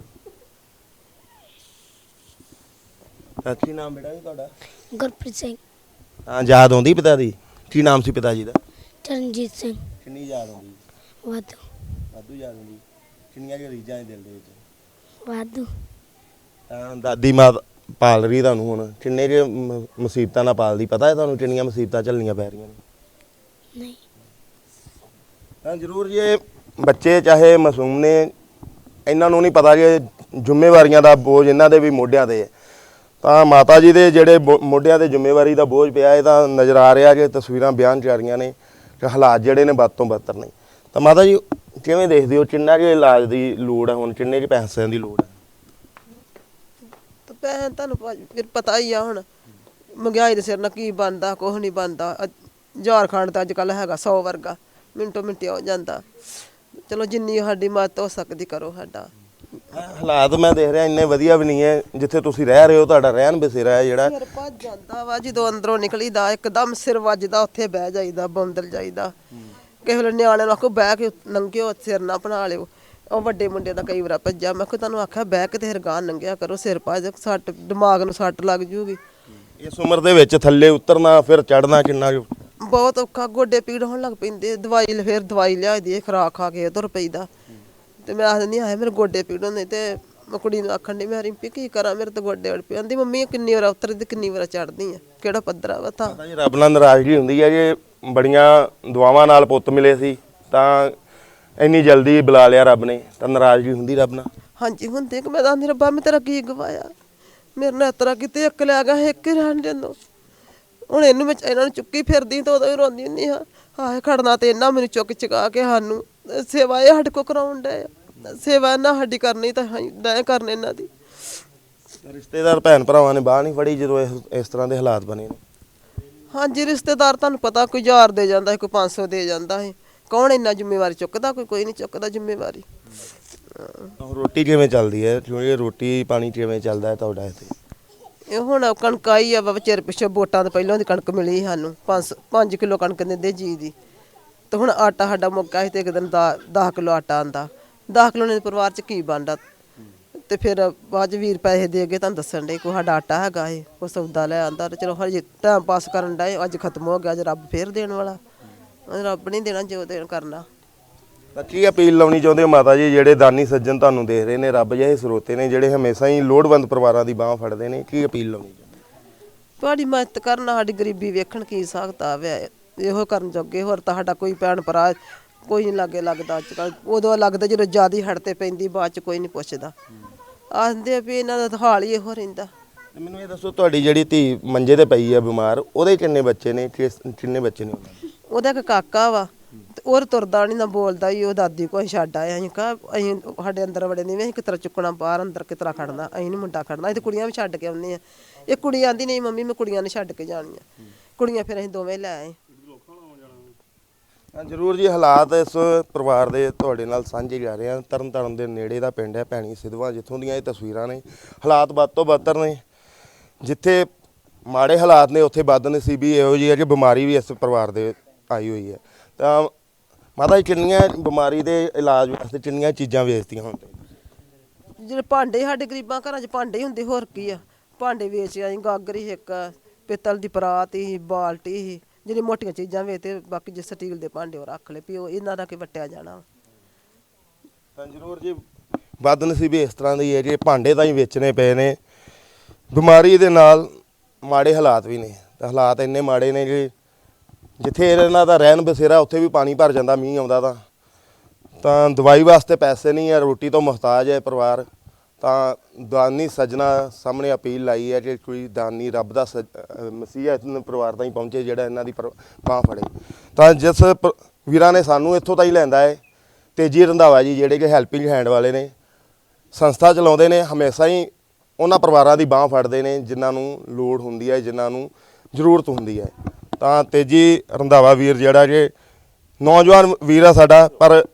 ਕੀ ਨਾਮ ਬੇਟਾ ਜੀ ਤੁਹਾਡਾ? ਗੁਰਪ੍ਰੀਤ ਸਿੰਘ। ਹਾਂ ਯਾਦ ਆਉਂਦੀ ਪਿਤਾ ਦੀ? ਕੀ ਨਾਮ ਸੀ ਪਿਤਾ ਜੀ ਦਾ? ਚਰਨਜੀਤ ਸਿੰਘ। ਕਿੰਨੀ ਯਾਦ ਆਉਂਦੀ? ਵਾਧੂ। ਵਾਧੂ ਯਾਦ ਆਉਂਦੀ। ਕਿੰਨੀਆਂ ਕਿ ਰੀਝਾਂ ਨੇ ਦਿਲ ਦੇ ਵਿੱਚ? ਵਾਧੂ। ਤਾਂ ਦਾਦੀ ਮਾਂ ਪਾਲ ਰਹੀ ਤੁਹਾਨੂੰ ਹੁਣ? ਕਿੰਨੇ ਮ- ਮੁਸੀਬਤਾਂ ਨਾਲ ਪਾਲਦੀ? ਪਤਾ ਹੈ ਤੁਹਾਨੂੰ ਕਿੰਨੀਆਂ ਮੁਸੀਬਤਾਂ ਝੱਲਣੀਆਂ ਪੈ ਰਹੀਆਂ ਨੇ? ਨਹੀਂ। ਤਾਂ ਜ਼ਰੂਰ ਜੀ ਇਹ ਬੱਚੇ ਚਾਹੇ ਮਾਸੂਮ ਨੇ ਇਹਨਾਂ ਨੂੰ ਨਹੀਂ ਪਤਾ ਕਿ ਜ਼ਿੰਮੇਵਾਰੀਆਂ ਦਾ ਬੋਝ ਇਹਨਾਂ ਦੇ ਵੀ ਮੋਢਿਆਂ ਤੇ ਹੈ। ਤਾਂ ਮਾਤਾ ਜੀ ਦੇ ਜਿਹੜੇ ਬੋ- ਮੋਢਿਆਂ ਤੇ ਜ਼ਿੰਮੇਵਾਰੀ ਦਾ ਬੋਝ ਪਿਆ ਇਹ ਤਾਂ ਨਜ਼ਰ ਆ ਰਿਹਾ ਕਿ ਤਸਵੀਰਾਂ ਬਿਆਨ ਚ ਆ ਰਹੀਆਂ ਨੇ ਕਿ ਹਾਲਾਤ ਜਿਹੜੇ ਨੇ ਵੱਧ ਤੋਂ ਬੱਤਰ ਨੇ। ਤਾਂ ਮਾਤਾ ਜੀ ਕਿਵੇਂ ਦੇਖਦੇ ਹੋ? ਕਿੰਨਾ ਕਿ ਇਲਾਜ ਦੀ ਲੋੜ ਹੈ ਹੁਣ? ਕਿੰਨੇ ਕਿ ਪੈਸਿਆਂ ਦੀ ਲੋੜ ਹੈ ਪੈਸੇ ਤੁਹਾਨੂੰ ਭਾਜੀ ਫਿਰ ਪਤਾ ਹੀ ਆ ਹੁਣ। ਮਹਿੰਗਾਈ ਦੇ ਸਿਰ ਨਾਲ ਕੀ ਬਣਦਾ ਕੁਛ ਨਹੀਂ ਬਣਦਾ। ਅ- ਝਾਰਖੰਡ ਤਾਂ ਅੱਜ ਕੱਲ ਹੈਗਾ 100 ਵਰਗਾ। ਮਿੰਟੋ ਮਿੰਟੀ ਹੋ ਜਾਂਦਾ। ਚਲੋ ਜਿੰਨੀ ਸਾਡੀ ਮਦਦ ਹੋ ਸਕਦੀ ਕਰੋ ਸਾਡਾ। ਹਾਲਾਤ ਮੈਂ ਦੇਖ ਰਿਹਾ ਇੰਨੇ ਵਧੀਆ ਵੀ ਨਹੀਂ ਹੈ। ਜਿੱਥੇ ਤੁਸੀਂ ਰਹਿ ਰਹੇ ਹੋ ਤੁਹਾਡਾ ਰਹਿਣ ਬਸੇਰਾ ਹੈ ਜਿਹੜਾ। ਸਿਰ ਭੱਜ ਜਾਂਦਾ ਵਾ ਜਦੋਂ ਅੰਦਰੋਂ ਨਿਕਲੀਦਾ ਇੱਕਦਮ ਸਿਰ ਵੱਜਦਾ ਉੱਥੇ ਬਹਿ ਜਾਈਦਾ ਬੰਦਲ ਜਾਈਦਾ। ਕਿਸੇ ਵੇਲੇ ਨਿਆਣੇ ਨੂੰ ਆਖੋ ਬਹਿ ਕੇ ਨੰਗਿਓ ਸਿਰ ਨਾ ਬਣਾ ਲਿਓ। ਉਹ ਵੱਡੇ ਮੁੰਡੇ ਦਾ ਕਈ ਵਾਰ ਭੱਜਿਆ। ਮੈਂ ਕਿਹਾ ਤੁਹਾਨੂੰ ਆਖਿਆ ਬਹਿ ਕੇ ਤੇ ਹਰਗਾਂ ਨੰਗਿਆ ਕਰੋ ਸਿਰ ਭੱਜ ਸੱਟ ਦਿਮਾਗ ਨੂੰ ਸੱਟ ਲੱਗ ਜੂਗੀ। ਇਸ ਉਮਰ ਦੇ ਵਿੱਚ ਥੱਲੇ ਉਤਰਨਾ ਫਿਰ ਚੜਨਾ ਕਿੰਨਾ ਬਹੁਤ ਔਖਾ ਗੋਡੇ ਪੀੜ ਹੋਣ ਲੱਗ ਪੈਂਦੇ। ਦਵਾਈ ਲੈ ਫਿਰ ਦਵਾਈ ਲਿਆ ਦੀ ਖਰਾਕ ਖਾ ਕੇ ਤੁਰ ਪਈਦਾ। ਤੇ ਮੈਂ ਆਖਦੀ ਆਏ ਮੇਰੇ ਗੋਡੇ ਪੀੜ ਹੁੰਦੇ ਤੇ ਮੈਂ ਕੁੜੀ ਨੂੰ ਆਖਣ ਦੀ ਮੈਂ ਰਿੰਪੀ ਕੀ ਕਰਾਂ? ਮੇਰੇ ਤਾਂ ਗੋਡੇ ਅੜ ਪਏ। ਆਂਦੀ ਮੰਮੀ ਕਿੰਨੀ ਵਾਰ ਉਤਰਦੀ ਕਿੰਨੀ ਵਾਰ ਚੜਦੀ ਆ? ਕਿਹੜਾ ਪੱਧਰਾ ਵਾ ਤਾਂ? ਜੀ ਰੱਬ ਨਾਲ ਨਾਰਾਜ਼ਗੀ ਹੁੰਦੀ ਹੈ ਜੇ ਬੜੀਆਂ ਦੁਆਵਾਂ ਨਾਲ ਪੁੱਤ ਮਿਲੇ ਸੀ ਤਾਂ ਇੰਨੀ ਜਲਦੀ ਬੁਲਾ ਲਿਆ ਰੱਬ ਨੇ ਤਾਂ ਨਾਰਾਜ਼ਗੀ ਹੁੰਦੀ ਰੱਬ ਨਾਲ। ਹਾਂਜੀ ਹੁੰਦੇ ਕਿ ਮੈਂ ਤਾਂ ਆਂਦੀ ਰੱਬਾ ਮੈਂ ਤੇਰਾ ਕੀ ਗਵਾਇਆ? ਮੇਰੇ ਨਾਲ ਤੇਰਾ ਕਿਤੇ ਇੱਕ ਲੈ ਗਿਆ ਇੱਕ ਹੀ ਰਹਿਣ ਦੇਂਦੋ। ਹੁਣ ਇਹਨੂੰ ਮੈਂ ਇਹਨਾਂ ਨੂੰ ਚੁੱਕੀ ਫਿਰਦੀ ਤਾਂ ਉਦੋਂ ਹੀ ਰੋਂਦੀ ਹੁੰਦੀ ਹਾਂ ਹਾਏ ਖੜਨਾ ਤੇ ਇਹਨਾਂ ਮੈਨੂੰ ਚੁੱਕ ਚੁਕਾ ਕੇ ਸਾਨੂੰ ਸੇਵਾ ਇਹ ਸਾਡੇ ਕੋ ਕਰਾਉਣ ਆ। ਸੇਵਾ ਨਾ ਸਾਡੀ ਕਰਨੀ ਤਾਂ ਡੈ ਕਰਨ ਇਹਨਾਂ ਦੀ। ਰਿਸ਼ਤੇਦਾਰ ਭੈਣ ਭਰਾਵਾਂ ਨੇ ਬਾਹ ਨਹੀਂ ਫੜੀ ਜਦੋਂ ਇਸ ਤਰ੍ਹਾਂ ਦੇ ਹਾਲਾਤ ਬਣੇ ਨੇ। ਹਾਂਜੀ ਰਿਸ਼ਤੇਦਾਰ ਤੁਹਾਨੂੰ ਪਤਾ ਕੋਈ ਹਜ਼ਾਰ ਦੇ ਜਾਂਦਾ ਹੈ ਕੋਈ 500 ਦੇ ਜਾਂਦਾ ਹੈ ਕੌਣ ਇੰਨਾ ਜ਼ਿੰਮੇਵਾਰੀ ਚੁੱਕਦਾ? ਕੋਈ ਕੋਈ ਨਹੀਂ ਚੁੱਕਦਾ ਜ਼ਿੰਮੇਵਾਰੀ। ਹੁਣ ਰੋਟੀ ਕਿਵੇਂ ਚੱਲਦੀ ਹੈ? ਕਿਉਂਕਿ ਰੋਟੀ ਪਾਣੀ ਕਿਵੇਂ ਚੱਲਦਾ ਹੈ ਤੁਹਾਡਾ ਇੱਥੇ? ਇਹ ਹੁਣ ਕਣਕ ਆਈ ਆ ਵਾ ਚਿਰ ਪਿੱਛੇ ਵੋਟਾਂ ਤੋਂ ਪਹਿਲਾਂ ਦੀ ਕਣਕ ਮਿਲੀ ਸੀ ਸਾਨੂੰ। 5 5 ਕਿਲੋ ਕਣਕ ਦਿੰਦੇ ਜੀ ਦੀ। ਤੇ ਹੁਣ ਆਟਾ ਸਾਡਾ ਮੁੱਕਾ ਸੀ ਤੇ ਇੱਕ ਦਿਨ 10 ਕਿਲੋ ਆਟਾ ਆਂਦਾ। 10 ਕਿਲੋ ਨੇ ਪਰਿਵਾਰ ਚ ਕੀ ਬਣਦਾ? ਤੇ ਫਿਰ ਬਾਅਦ ਵੀਰ ਪੈਸੇ ਦੇ ਕੇ ਤੁਹਾਨੂੰ ਦੱਸਣ ਦੇ ਕੋਈ ਸਾਡਾ ਆਟਾ ਹੈਗਾ ਏ ਕੋਈ ਸੌਦਾ ਲੈ ਆਂਦਾ। ਤੇ ਚਲੋ ਹਜੇ ਟਾਈਮ ਪਾਸ ਕਰਨ ਡਏ ਅੱਜ ਖਤਮ ਹੋ ਗਿਆ ਅੱਜ ਰੱਬ ਫੇਰ ਦੇਣ ਵਾਲਾ। ਰੱਬ ਨਹੀਂ ਦੇਣਾ ਜੋ ਦੇਣ ਕਰਨਾ। ਤਾਂ ਕੀ ਅਪੀਲ ਲਾਉਣੀ ਚਾਹੁੰਦੇ ਹੋ ਮਾਤਾ ਜੀ ਜਿਹੜੇ ਦਾਨੀ ਸੱਜਣ ਤੁਹਾਨੂੰ ਦੇਖ ਰਹੇ ਨੇ ਰੱਬ ਜਿਹੇ ਸਰੋਤੇ ਨੇ ਜਿਹੜੇ ਹਮੇਸ਼ਾ ਹੀ ਲੋੜਵੰਦ ਪਰਿਵਾਰਾਂ ਦੀ ਬਾਹ ਫੜਦੇ ਨੇ ਕੀ ਅਪੀਲ ਲਾਉਣੀ ਚਾਹੁੰਦੇ ਤੁਹਾਡੀ ਮਦਦ ਕਰਨਾ ਸਾਡੀ ਗਰੀਬੀ ਵੇਖਣ ਕੀ ਸਕਦਾ ਵੇ ਇਹੋ ਕਰਨ ਜੋਗੇ ਹੋਰ ਤਾਂ ਸਾਡਾ ਕੋਈ ਭੈਣ ਭਰਾ ਕੋਈ ਨਹੀਂ ਲਾਗੇ ਲੱਗਦਾ ਅੱਜ ਕੱਲ ਉਦੋਂ ਲੱਗਦਾ ਜਦੋਂ ਜਿਆਦੀ ਹੜ ਤੇ ਪੈਂਦੀ ਬਾਅਦ ਚ ਕੋਈ ਨਹੀਂ ਪੁੱਛਦਾ। ਆਖਦੇ ਆ ਵੀ ਇਹਨਾਂ ਦਾ ਤਾਂ ਹਾਲ ਹੀ ਇਹੋ ਰਹਿੰਦਾ। ਤੇ ਮੈਨੂੰ ਇਹ ਦੱਸੋ ਤੁਹਾਡੀ ਜਿਹੜੀ ਧੀ ਮੰਜੇ ਤੇ ਪਈ ਹੈ ਬਿਮਾਰ ਉਹਦੇ ਕਿੰਨੇ ਬੱਚੇ ਨੇ? ਕਿਸ- ਕਿੰਨੇ ਬੱਚੇ ਨੇ ਉਹਨਾਂ ਦੇ ਉਹਦਾ ਇੱਕ ਕਾਕਾ ਵਾ, ਤੇ ਉਹ ਤੁਰਦਾ ਨਹੀਂ ਨਾ ਬੋਲਦਾ ਹੀ ਉਹ ਦਾਦੀ ਕੋਲ ਛੱਡ ਆਇਆ ਅਸੀਂ ਕਹਾ, ਅਸੀਂ ਸਾਡੇ ਅੰਦਰ ਵੜੇ ਨਹੀਂ ਅਸੀਂ ਕਿਤਰਾ ਚੁੱਕਣਾ ਬਾਹਰ, ਅੰਦਰ ਕਿਤਰਾ ਖੜਨਾ, ਅਸੀਂ ਨਹੀਂ ਮੁੰਡਾ ਖੜਨਾ, ਅਸੀਂ ਤੇ ਕੁੜੀਆਂ ਵੀ ਛੱਡ ਕੇ ਆਉਂਦੇ ਆ। ਇਹ ਕੁੜੀ ਆਂਦੀ, ਨਹੀਂ ਮੰਮੀ, ਮੈਂ ਕੁੜੀਆਂ ਨੇ ਛੱਡ ਕੇ ਜਾਣੀਆਂ ਕੁੜੀਆਂ ਫਿਰ ਅਸੀਂ ਦੋਵੇਂ ਲੈ ਆਏ। ਹਾਂ, ਜਰੂਰ ਜੀ, ਹਾਲਾਤ ਇਸ ਪਰਿਵਾਰ ਦੇ ਤੁਹਾਡੇ ਨਾਲ ਸਾਂਝੇ ਜਾ ਰਹੇ ਹਾਂ ਤਰਨਤਾਰਨ ਦੇ ਨੇੜੇ ਦਾ ਪਿੰਡ ਹੈ, ਭੈਣੀ ਸਿਧਵਾ, ਜਿੱਥੋਂ ਦੀਆਂ ਇਹ ਤਸਵੀਰਾਂ ਨੇ। ਹਾਲਾਤ ਵੱਧ ਤੋਂ ਬੱਤਰ ਨੇ। ਜਿੱਥੇ ਮਾੜੇ ਹਾਲਾਤ ਨੇ, ਉੱਥੇ ਵੱਧ ਨਸੀਬੀ ਇਹੋ ਜਿਹੀ ਹੈ ਕਿ ਬਿਮਾਰੀ ਵੀ ਇਸ ਪਰਿਵਾਰ ਦੇ ਆਈ ਹੋਈ ਹੈ। ਤਾਂ ਮਾਤਾ ਜੀ ਕਿੰਨੀਆਂ ਬਿਮਾਰੀ ਦੇ ਇਲਾਜ ਵਾਸਤੇ ਕਿੰਨੀਆਂ ਚੀਜ਼ਾਂ ਵੇਚਦੀਆਂ ਹੁੰਦੇ ਜਿਹੜੇ ਭਾਂਡੇ ਸਾਡੇ ਗਰੀਬਾਂ ਘਰਾਂ 'ਚ ਭਾਂਡੇ ਹੀ ਹੁੰਦੇ ਹੋਰ ਕੀ ਆ? ਭਾਂਡੇ ਵੇਚ ਆਈ ਗਾਗਰੀ ਇੱਕ ਪਿੱਤਲ ਦੀ ਪਰਾਤ ਹੀ ਬਾਲਟੀ ਹੀ ਜਿਹੜੀ ਮੋਟੀਆਂ ਚੀਜ਼ਾਂ ਵੇਚਦੇ ਬਾਕੀ ਜੇ ਸਟੀਲ ਦੇ ਭਾਂਡੇ ਉਹ ਰੱਖ ਲਏ ਵੀ ਉਹ ਇਹਨਾਂ ਦਾ ਕੀ ਵਟਿਆ ਜਾਣਾ। ਤਾਂ ਜਰੂਰ ਜੀ ਵੱਧ ਨਸੀਬੀ ਇਸ ਤਰ੍ਹਾਂ ਦੀ ਹੈ ਕਿ ਭਾਂਡੇ ਤਾਂ ਹੀ ਵੇਚਣੇ ਪਏ ਨੇ। ਬਿਮਾਰੀ ਦੇ ਨਾਲ ਮਾੜੇ ਹਾਲਾਤ ਵੀ ਨੇ। ਤਾਂ ਹਾਲਾਤ ਇੰਨੇ ਮਾੜੇ ਨੇ ਕਿ ਜਿੱਥੇ ਇਹਨਾਂ ਦਾ ਰਹਿਣ ਬਸੇਰਾ, ਉੱਥੇ ਵੀ ਪਾਣੀ ਭਰ ਜਾਂਦਾ, ਮੀਂਹ ਆਉਂਦਾ ਤਾਂ। ਤਾਂ ਦਵਾਈ ਵਾਸਤੇ ਪੈਸੇ ਨਹੀਂ ਹੈ ਰੋਟੀ ਤੋਂ ਮੁਹਤਾਜ ਹੈ ਪਰਿਵਾਰ। ਤਾਂ ਦਾਨੀ ਸੱਜਣਾ ਸਾਹਮਣੇ ਅਪੀਲ ਲਾਈ ਹੈ ਕਿ ਕੋਈ ਦਾਨੀ ਰੱਬ ਦਾ ਸੱਜ- ਅਹ ਮਸੀਹ ਹੈ, ਇਹਨਾਂ ਪਰਿਵਾਰ ਤਾਈਂ ਪਹੁੰਚੇ, ਜਿਹੜਾ ਇਹਨਾਂ ਦੀ ਬਾਹ ਫੜੇ। ਤਾਂ ਜਿਸ ਪ- ਵੀਰਾਂ ਨੇ ਸਾਨੂੰ ਇੱਥੋਂ ਤਾਈਂ ਲੈਂਦਾ ਹੈ, ਤੇਜੀ ਰੰਧਾਵਾ ਜੀ, ਜਿਹੜੇ ਕਿ ਹੈਲਪਿੰਗ ਹੈਂਡ ਵਾਲੇ ਨੇ। ਸੰਸਥਾ ਚਲਾਉਂਦੇ ਨੇ, ਹਮੇਸ਼ਾ ਹੀ ਉਹਨਾਂ ਪਰਿਵਾਰਾਂ ਦੀ ਬਾਹ ਫੜਦੇ ਨੇ, ਜਿਨ੍ਹਾਂ ਨੂੰ ਲੋੜ ਹੁੰਦੀ ਹੈ, ਜਿਨ੍ਹਾਂ ਨੂੰ ਜ਼ਰੂਰਤ ਹੁੰਦੀ ਹੈ। ਤਾਂ ਤੇਜੀ ਰੰਧਾਵਾ ਵੀਰ ਜਿਹੜਾ ਕਿ ਨੌਜਵਾਨ ਵੀਰ ਆ ਸਾਡਾ, ਪਰ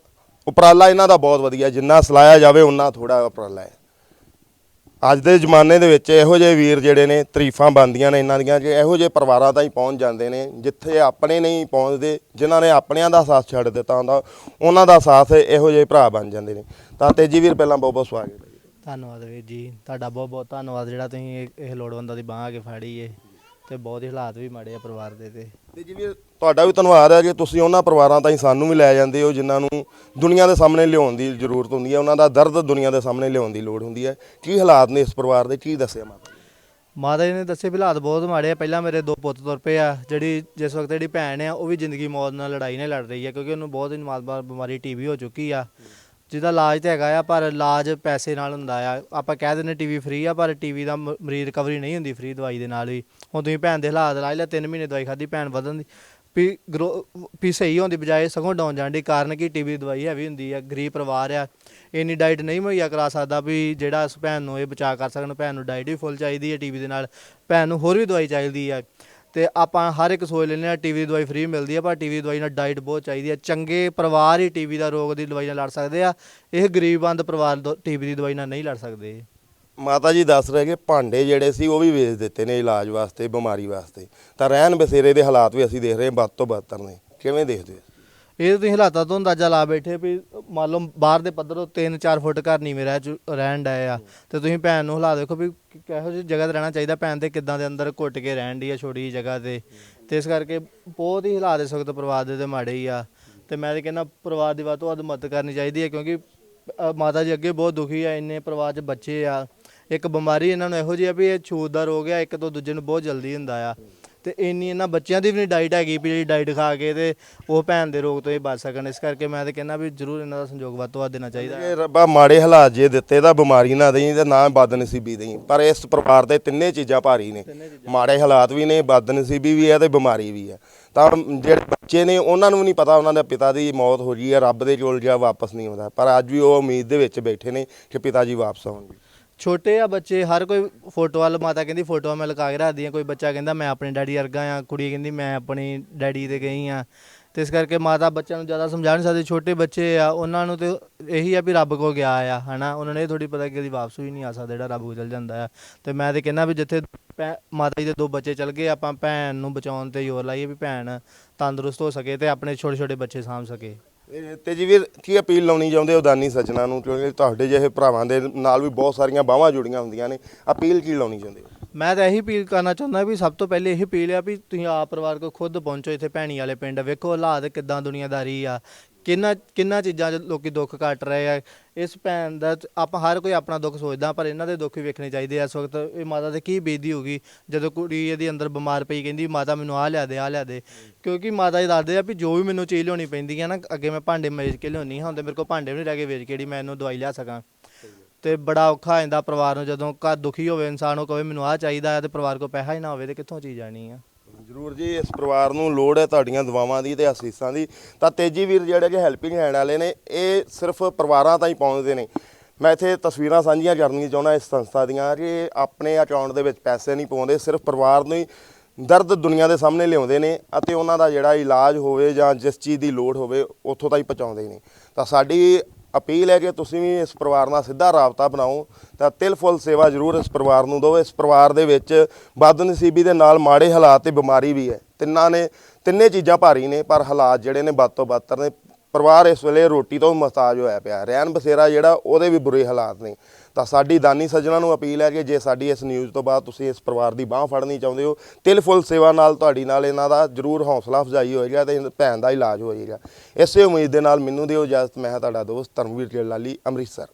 ਉਪਰਾਲਾ ਇਹਨਾਂ ਦਾ ਬਹੁਤ ਵਧੀਆ ਜਿੰਨਾ ਸਲਾਇਆ ਜਾਵੇ ਉਨਾ ਥੋੜਾ ਉਪਰਾਲਾ ਹੈ। ਅੱਜ ਦੇ ਜ਼ਮਾਨੇ ਦੇ ਵਿੱਚ ਇਹੋ ਜਿਹੇ ਵੀਰ ਜਿਹੜੇ ਨੇ, ਤਾਰੀਫਾਂ ਬੰਦੀਆਂ ਨੇ ਇਹਨਾਂ ਦੀਆਂ ਕਿ ਇਹੋ ਜਿਹੇ ਪਰਿਵਾਰਾਂ ਤਾਈਂ ਪਹੁੰਚ ਜਾਂਦੇ ਨੇ, ਜਿੱਥੇ ਆਪਣੇ ਨਹੀਂ ਪਹੁੰਚਦੇ, ਜਿਨ੍ਹਾਂ ਨੇ ਆਪਣਿਆਂ ਦਾ ਸਾਥ ਛੱਡ ਦਿੱਤਾ ਹੁੰਦਾ, ਉਹਨਾਂ ਦਾ ਸਾਥ ਇਹੋ ਜਿਹੇ ਭਰਾ ਬਣ ਜਾਂਦੇ ਨੇ। ਤਾਂ ਤੇਜੀ ਵੀਰ, ਪਹਿਲਾਂ ਬਹੁਤ ਬਹੁਤ ਸਵਾਗਤ ਹੈ। ਜੀ। ਧੰਨਵਾਦ ਵੀਰ ਜੀ। ਤੁਹਾਡਾ ਬਹੁਤ ਬਹੁਤ ਧੰਨਵਾਦ ਜਿਹੜਾ ਤੁਸੀਂ ਇਹ- ਇਹ ਲੋੜਵੰਦਾਂ ਦੀ ਬਾਂਹ ਆ ਕੇ ਫੜੀ ਏ। ਤੇ ਬਹੁਤ ਹੀ ਹਾਲਾਤ ਵੀ ਮਾੜੇ ਆ ਪਰਿਵਾਰ ਦੇ ਤੇ। ਤੇਜੀ ਵੀਰ ਤੁਹਾਡਾ ਵੀ ਧੰਨਵਾਦ ਹੈ ਕਿ ਤੁਸੀਂ ਉਹਨਾਂ ਪਰਿਵਾਰਾਂ ਤਾਈਂ ਸਾਨੂੰ ਵੀ ਲੈ ਜਾਂਦੇ ਹੋ ਜਿਨ੍ਹਾਂ ਨੂੰ ਦੁਨੀਆ ਦੇ ਸਾਹਮਣੇ ਲਿਆਉਣ ਦੀ ਜ਼ਰੂਰਤ ਹੁੰਦੀ ਹੈ ਉਹਨਾਂ ਦਾ ਦਰਦ ਦੁਨੀਆ ਦੇ ਸਾਹਮਣੇ ਲਿਆਉਣ ਦੀ ਲੋੜ ਹੁੰਦੀ ਹੈ। ਕੀ ਹਾਲਾਤ ਨੇ ਇਸ ਪਰਿਵਾਰ ਦੇ ਕੀ ਦੱਸਿਆ ਮਾਤਾ ਜੀ? ਮਾਤਾ ਜੀ ਨੇ ਦੱਸੇ ਵੀ ਹਾਲਾਤ ਬਹੁਤ ਮਾੜੇ ਆ। ਪਹਿਲਾਂ ਮੇਰੇ ਦੋ ਪੁੱਤ ਤੁਰ ਪਏ ਆ ਜਿਹੜੀ ਜਿਸ ਵਕਤ ਜਿਹੜੀ ਭੈਣ ਆ ਉਹ ਵੀ ਜ਼ਿੰਦਗੀ ਮੌਤ ਨਾਲ ਲੜਾਈ ਨਾਲ ਲੜ ਰਹੀ ਆ ਕਿਉਂਕਿ ਉਹਨੂੰ ਬਹੁਤ ਹੀ ਮਾਤਮਾ ਬਿਮਾਰੀ ਟੀਵੀ ਹੋ ਚੁੱਕੀ ਆ। ਜਿਹਦਾ ਇਲਾਜ ਤੇ ਹੈਗਾ ਆ ਪਰ ਇਲਾਜ ਪੈਸੇ ਨਾਲ ਹੁੰਦਾ ਆ। ਆਪਾਂ ਕਹਿ ਦਿੰਦੇ ਟੀਵੀ ਫ੍ਰੀ ਆ ਪਰ ਟੀਵੀ ਦਾ ਮਰੀਜ਼ ਰਿਕਵਰੀ ਨਹੀਂ ਹੁੰਦੀ ਫ੍ਰੀ ਦਵਾਈ ਦੇ ਨਾਲ ਵੀ ਹੁਣ ਤੁਸੀਂ ਭੈਣ ਦੇ ਹਾਲਾਤ ਇਲਾਜ ਲਿਆ 3 ਮਹੀਨੇ ਦਵਾਈ ਖਾਦੀ ਭੈਣ ਵਧਣ ਦੀ। ਵੀ ਗਰੋ ਵੀ ਸਹੀ ਹੋਣ ਦੀ ਬਜਾਏ ਸਗੋਂ ਡਾਊਨ ਜਾਣ ਦੀ ਕਾਰਨ ਕਿ? ਟੀਵੀ ਦੀ ਦਵਾਈ ਹੈਵੀ ਹੁੰਦੀ ਆ, ਗਰੀਬ ਪਰਿਵਾਰ ਆ, ਇੰਨੀ ਡਾਈਟ ਨਹੀਂ ਮੁਹੱਈਆ ਕਰਾ ਸਕਦਾ ਵੀ ਜਿਹੜਾ ਉਸ ਭੈਣ ਨੂੰ ਇਹ ਬਚਾ ਕਰ ਸਕਣ, ਭੈਣ ਨੂੰ ਡਾਈਟ ਵੀ ਫੁੱਲ ਚਾਹੀਦੀ ਹੈ ਟੀਵੀ ਦੇ ਨਾਲ, ਭੈਣ ਨੂੰ ਹੋਰ ਵੀ ਦਵਾਈ ਚਾਹੀਦੀ ਆ। ਤੇ ਆਪਾਂ ਹਰ ਇੱਕ ਸੋਚ ਲੈਂਦੇ ਆ ਟੀਵੀ ਦੀ ਦਵਾਈ ਫ੍ਰੀ ਮਿਲਦੀ ਆ, ਪਰ ਟੀਵੀ ਦੀ ਦਵਾਈ ਨਾਲ ਡਾਈਟ ਬਹੁਤ ਚਾਹੀਦੀ ਆ। ਚੰਗੇ ਪਰਿਵਾਰ ਹੀ ਟੀਵੀ ਦਾ ਰੋਗ ਦੀ ਦਵਾਈ ਨਾਲ ਲੜ ਸਕਦੇ ਆ, ਇਹ ਗਰੀਬੰਦ ਪਰਿਵਾਰ ਟੀਵੀ ਦੀ ਦਵਾਈ ਨਾਲ ਨਹੀਂ ਲੜ ਸਕਦੇ। ਮਾਤਾ ਜੀ ਦੱਸ ਰਹੇ ਕਿ ਭਾਂਡੇ ਜਿਹੜੇ ਸੀ ਉਹ ਵੀ ਵੇਚ ਦਿੱਤੇ ਨੇ ਇਲਾਜ ਵਾਸਤੇ, ਬਿਮਾਰੀ ਵਾਸਤੇ। ਤਾਂ ਰਹਿਣ ਬਸੇਰੇ ਦੇ ਹਾਲਾਤ ਵੀ ਅਸੀਂ ਦੇਖ ਰਹੇ ਵੱਧ ਤੋਂ ਬਦਤਰ ਨੇ ਕਿਵੇਂ ਦੇਖਦੇ ਹੋ? ਇਹ ਤੁਸੀਂ ਹਾਲਾਤਾਂ ਤੋਂ ਅੰਦਾਜ਼ਾ ਲਾ ਬੈਠੇ ਵੀ ਮੰਨ ਲਓ ਬਾਹਰ ਦੇ ਪੱਧਰ ਤੋਂ 3-4 ਫੁੱਟ ਘਰ ਨਹੀਂ ਮੇਰਾ ਰਹਿਣ ਡਏ ਆ। ਤੇ ਤੁਸੀਂ ਭੈਣ ਨੂੰ ਹਾਲਾਤ ਦੇਖੋ ਵੀ ਕਿਹੋ ਜਿਹੀ ਜਗ੍ਹਾ ਤੇ ਰਹਿਣਾ ਚਾਹੀਦਾ, ਭੈਣ ਤੇ ਕਿੱਦਾਂ ਦੇ ਅੰਦਰ ਘੁੱਟ ਕੇ ਰਹਿਣ ਦੀ ਆ ਛੋਟੀ ਜਿਹੀ ਜਗ੍ਹਾ ਤੇ। ਤੇ ਇਸ ਕਰਕੇ ਬਹੁਤ ਹੀ ਹਾਲਾਤ ਇਸ ਵਕਤ ਪਰਿਵਾਰ ਦੇ ਤੇ ਮਾੜੇ ਹੀ ਆ। ਤੇ ਮੈਂ ਤੇ ਕਹਿੰਦਾ ਪਰਿਵਾਰ ਦੀ ਵੱਧ ਤੋਂ ਵੱਧ ਮਦਦ ਕਰਨੀ ਚਾਹੀਦੀ ਹੈ ਕਿਉਂਕਿ ਮਾਤਾ ਜੀ ਅੱਗੇ ਬਹੁਤ ਦੁਖੀ ਆ, ਇੰਨੇ ਪਰਿਵਾਰ 'ਚ ਬੱਚੇ ਆ। ਇੱਕ ਬਿਮਾਰੀ ਇਹਨਾਂ ਨੂੰ ਇਹੋ ਜਿਹੀ ਆ ਵੀ ਇਹ ਛੂਤ ਦਾ ਰੋਗ ਆ ਇੱਕ ਤੋਂ ਦੂਜੇ ਨੂੰ ਬਹੁਤ ਜਲਦੀ ਹੁੰਦਾ ਆ। ਤੇ ਇੰਨੀ ਇਹਨਾਂ ਬੱਚਿਆਂ ਦੀ ਵੀ ਨਹੀਂ ਡਾਈਟ ਹੈਗੀ ਵੀ ਜਿਹੜੀ ਡਾਈਟ ਖਾ ਕੇ ਤੇ ਉਹ ਭੈਣ ਦੇ ਰੋਗ ਤੋਂ ਇਹ ਬਚ ਸਕਣ। ਇਸ ਕਰਕੇ ਮੈਂ ਤੇ ਕਹਿੰਦਾ ਵੀ ਜ਼ਰੂਰ ਇਹਨਾਂ ਦਾ ਸੰਯੋਗ ਵੱਧ ਤੋਂ ਵੱਧ ਦੇਣਾ ਚਾਹੀਦਾ। ਇਹ ਰੱਬਾ ਮਾੜੇ ਹਾਲਾਤ ਜੇ ਦਿੱਤੇ ਤਾਂ ਬਿਮਾਰੀ ਨਾ ਦੇਈ ਤੇ ਨਾ ਬਦਨਸੀਬੀ ਦੇਈ। ਪਰ ਇਸ ਪਰਿਵਾਰ ਦੇ ਤਿੰਨੇ ਚੀਜ਼ਾਂ ਭਾਰੀ ਨੇ। ਮਾੜੇ ਹਾਲਾਤ ਵੀ ਨੇ ਬਦਨਸੀਬੀ ਵੀ ਹੈ ਤੇ ਬਿਮਾਰੀ ਵੀ ਹੈ ਤਾਂ ਜਿਹੜੇ ਬੱਚੇ ਨੇ ਉਹਨਾਂ ਨੂੰ ਵੀ ਨਹੀਂ ਪਤਾ ਉਹਨਾਂ ਦੇ ਪਿਤਾ ਦੀ ਮੌਤ ਹੋ ਗਈ ਹੈ ਰੱਬ ਦੇ ਕੋਲ ਜਾ ਵਾਪਸ ਨਹੀਂ ਆਉਂਦਾ। ਪਰ ਅੱਜ ਵੀ ਉਹ ਉਮੀਦ ਦੇ ਵਿੱਚ ਬੈਠੇ ਨੇ ਕਿ ਪਿਤਾ ਜੀ ਵਾਪਸ ਆਉਣਗੇ। ਛੋਟੇ ਆ ਬੱਚੇ, ਹਰ ਕੋਈ ਫੋਟੋ ਵਾਲ ਮਾਤਾ ਕਹਿੰਦੀ ਫੋਟੋਆਂ ਮੈਂ ਲਗਾ ਕੇ ਰੱਖਦੀ ਆ ਕੋਈ ਬੱਚਾ ਕਹਿੰਦਾ ਮੈਂ ਆਪਣੇ ਡੈਡੀ ਵਰਗਾ ਆ ਕੁੜੀ ਕਹਿੰਦੀ ਮੈਂ ਆਪਣੀ ਡੈਡੀ ਤੇ ਗਈ ਆ ਤੇ ਇਸ ਕਰਕੇ ਮਾਤਾ ਬੱਚਿਆਂ ਨੂੰ ਜ਼ਿਆਦਾ ਸਮਝਾ ਨਹੀਂ ਸਕਦੀ, ਛੋਟੇ ਬੱਚੇ ਆ, ਉਹਨਾਂ ਨੂੰ ਤੇ ਇਹੀ ਆ ਵੀ ਰੱਬ ਕੋ ਗਿਆ ਆ, ਹਨਾ? ਉਹਨਾਂ ਨੇ ਇਹ ਥੋੜੀ ਪਤਾ ਕਿ ਕਦੀ ਵਾਪਸ ਵੀ ਨਹੀਂ ਆ ਸਕਦਾ, ਜਿਹੜਾ ਰੱਬ ਕੋ ਚਲ ਜਾਂਦਾ ਆ। ਤੇ ਮੈਂ ਤੇ ਕਹਿੰਦਾ ਵੀ ਜਿੱਥੇ ਭੈ- ਮਾਤਾ ਜੀ ਦੇ ਦੋ ਬੱਚੇ ਚਲ ਗਏ, ਆਪਾਂ ਭੈਣ ਨੂੰ ਬਚਾਉਣ ਤੇ ਜ਼ੋਰ ਲਾਈਏ ਵੀ ਭੈਣ ਤੰਦਰੁਸਤ ਹੋ ਸਕੇ ਤੇ ਆਪਣੇ ਛੋਟੇ ਛੋਟੇ ਬੱਚੇ ਸਾਂਭ ਸਕੇ। ਇਹ ਤੇ ਜੀ ਵੀਰ ਕੀ ਅਪੀਲ ਲਾਉਣੀ ਚਾਹੁੰਦੇ ਹੋ ਦਾਨੀ ਸੱਜਣਾ ਨੂੰ? ਕਿਉਂਕਿ ਤੁਹਾਡੇ ਜਿਹੇ ਭਰਾਵਾਂ ਦੇ ਨਾਲ ਵੀ ਬਹੁਤ ਸਾਰੀਆਂ ਬਾਹਾਂ ਜੁੜੀਆਂ ਹੁੰਦੀਆਂ ਨੇ। ਅਪੀਲ ਕੀ ਲਾਉਣੀ ਚਾਹੁੰਦੇ ਹੋ? ਮੈਂ ਤਾਂ ਇਹੀ ਅਪੀਲ ਕਰਨਾ ਚਾਹੁੰਦਾ ਵੀ ਸਭ ਤੋਂ ਪਹਿਲੇ ਇਹ ਅਪੀਲ ਆ ਵੀ ਤੁਸੀਂ ਆਪ ਪਰਿਵਾਰ ਕੋ ਖੁਦ ਪਹੁੰਚੋ ਇੱਥੇ ਭੈਣੀ ਵਾਲੇ ਪਿੰਡ। ਵੇਖੋ ਹਾਲਾਤ ਕਿੱਦਾਂ ਦੁਨੀਆਦਾਰੀ ਆ। ਕਿੰਨਾ ਕਿੰਨਾ ਚੀਜ਼ਾਂ 'ਚ ਲੋਕੀ ਦੁੱਖ ਕੱਟ ਰਹੇ ਆ। ਇਸ ਭੈਣ ਦਾ t- ਆਪਾਂ ਹਰ ਕੋਈ ਆਪਣਾ ਦੁੱਖ ਸੋਚਦਾ, ਪਰ ਇਹਨਾਂ ਦੇ ਦੁੱਖ ਵੀ ਵੇਖਣੇ ਚਾਹੀਦੇ ਆ। ਇਸ ਵਕਤ ਇਹ ਮਾਤਾ ਦੇ ਕੀ ਬੀਤੀ ਹੋਗੀ ਜਦੋਂ ਕੁੜੀ ਇਹਦੇ ਅੰਦਰ ਬਿਮਾਰ ਪਈ ਕਹਿੰਦੀ, ਮਾਤਾ, ਮੈਨੂੰ ਆ ਲਿਆ ਦੇ ਆ ਲਿਆ ਦੇ। ਕਿਉਂਕਿ ਮਾਤਾ ਜੀ ਦੱਸਦੇ ਆ ਵੀ ਜੋ ਵੀ ਮੈਨੂੰ ਚੀਜ਼ ਲਿਆਉਣੀ ਪੈਂਦੀ ਆ ਨਾ, ਅੱਗੇ ਮੈਂ ਭਾਂਡੇ ਵੇਚ ਕੇ ਲਿਆਉਣੀ ਹਾਂ ਤੇ ਮੇਰੇ ਕੋਲ ਭਾਂਡੇ ਵੀ ਨਹੀਂ ਰਹਿ ਗਏ ਵੇਚ ਕੇ ਜਿਹੜੀ ਮੈਂ ਇਹਨੂੰ ਦਵਾਈ ਲਿਆ ਸਕਾਂ। ਤੇ ਬੜਾ ਔਖਾ ਹੋ ਜਾਂਦਾ ਪਰਿਵਾਰ ਨੂੰ, ਜਦੋਂ ਘਰ ਦੁਖੀ ਹੋਵੇ ਇਨਸਾਨ, ਉਹ ਕਹੇ ਮੈਨੂੰ ਆਹ ਚਾਹੀਦਾ ਹੈ ਤੇ ਪਰਿਵਾਰ ਕੋਲ ਪੈਸਾ ਹੀ ਨਾ ਹੋਵੇ ਤੇ ਕਿੱਥੋਂ ਚੀਜ਼ ਆਣੀ ਆ। ਜਰੂਰ ਜੀ, ਇਸ ਪਰਿਵਾਰ ਨੂੰ ਲੋੜ ਹੈ ਤੁਹਾਡੀਆਂ ਦੁਆਵਾਂ ਦੀ ਤੇ ਅਸੀਸਾਂ ਦੀ। ਤਾਂ ਤੇਜੀ ਵੀਰ ਜਿਹੜੇ ਕਿ ਹੈਲਪਿੰਗ ਹੈਂਡ ਵਾਲੇ ਨੇ, ਇਹ ਸਿਰਫ ਪਰਿਵਾਰਾਂ ਤਾਈਂ ਪਹੁੰਚਦੇ ਨੇ। ਮੈਂ ਇੱਥੇ ਤਸਵੀਰਾਂ ਸਾਂਝੀਆਂ ਕਰਨੀਆਂ ਚਾਹੁੰਦਾ ਇਸ ਸੰਸਥਾ ਦੀਆਂ ਕਿ ਆਪਣੇ ਅਕਾਊਂਟ ਦੇ ਵਿੱਚ ਪੈਸੇ ਨਹੀਂ ਪਾਉਂਦੇ ਸਿਰਫ ਪਰਿਵਾਰ ਨੂੰ ਹੀ ਦਰਦ ਦੁਨੀਆ ਦੇ ਸਾਹਮਣੇ ਲਿਆਉਂਦੇ ਨੇ ਅਤੇ ਉਹਨਾਂ ਦਾ ਜਿਹੜਾ ਇਲਾਜ ਹੋਵੇ ਜਾਂ ਜਿਸ ਚੀਜ਼ ਦੀ ਲੋੜ ਹੋਵੇ, ਉੱਥੋਂ ਤਾਈਂ ਪਹੁੰਚਾਉਂਦੇ ਨੇ। ਤਾਂ ਸਾਡੀ ਅਪੀਲ ਹੈ ਕਿ ਤੁਸੀਂ ਵੀ ਇਸ ਪਰਿਵਾਰ ਨਾਲ ਸਿੱਧਾ ਰਾਬਤਾ ਬਣਾਓ, ਤਾਂ ਤਿਲ ਫੁੱਲ ਸੇਵਾ ਜ਼ਰੂਰ ਇਸ ਪਰਿਵਾਰ ਨੂੰ ਦਿਓ। ਇਸ ਪਰਿਵਾਰ ਦੇ ਵਿੱਚ ਬਦਨਸੀਬੀ ਦੇ ਨਾਲ ਮਾੜੇ ਹਾਲਾਤ ਤੇ ਬਿਮਾਰੀ ਵੀ ਹੈ। ਤਿੰਨਾਂ ਨੇ, ਤਿੰਨੇ ਚੀਜ਼ਾਂ ਭਾਰੀ ਨੇ, ਪਰ ਹਾਲਾਤ ਜਿਹੜੇ ਨੇ ਵੱਧ ਤੋਂ ਬਦਤਰ ਨੇ। ਪਰਿਵਾਰ ਇਸ ਵੇਲੇ ਰੋਟੀ ਤੋਂ ਮਹਤਾਜ ਹੋਇਆ ਪਿਆ। ਰਹਿਣ ਬਸੇਰਾ ਜਿਹੜਾ, ਉਹਦੇ ਵੀ ਬੁਰੇ ਹਾਲਾਤ ਨੇ। ਤਾਂ ਸਾਡੀ ਦਾਨੀ ਸੱਜਣਾ ਨੂੰ ਅਪੀਲ ਹੈ ਕਿ ਜੇ ਸਾਡੀ ਇਸ ਨਿਊਜ਼ ਤੋਂ ਬਾਅਦ ਤੁਸੀਂ ਇਸ ਪਰਿਵਾਰ ਦੀ ਬਾਹ ਫੜਨੀ ਚਾਹੁੰਦੇ ਹੋ, ਤਿਲ ਫੁੱਲ ਸੇਵਾ ਨਾਲ ਤੁਹਾਡੀ ਨਾਲ ਇਹਨਾਂ ਦਾ ਜ਼ਰੂਰ ਹੌਸਲਾ ਅਫਜ਼ਾਈ ਹੋਏਗਾ ਤੇ ਭੈਣ ਦਾ ਇਲਾਜ ਹੋਏਗਾ। ਇਸੇ ਉਮੀਦ ਦੇ ਨਾਲ ਮੈਨੂੰ ਦਿਓ ਇਜਾਜ਼ਤ, ਮੈਂ ਤੁਹਾਡਾ ਦੋਸਤ ਧਰਮਵੀਰ ਲਾਲੀ, ਅੰਮ੍ਰਿਤਸਰ।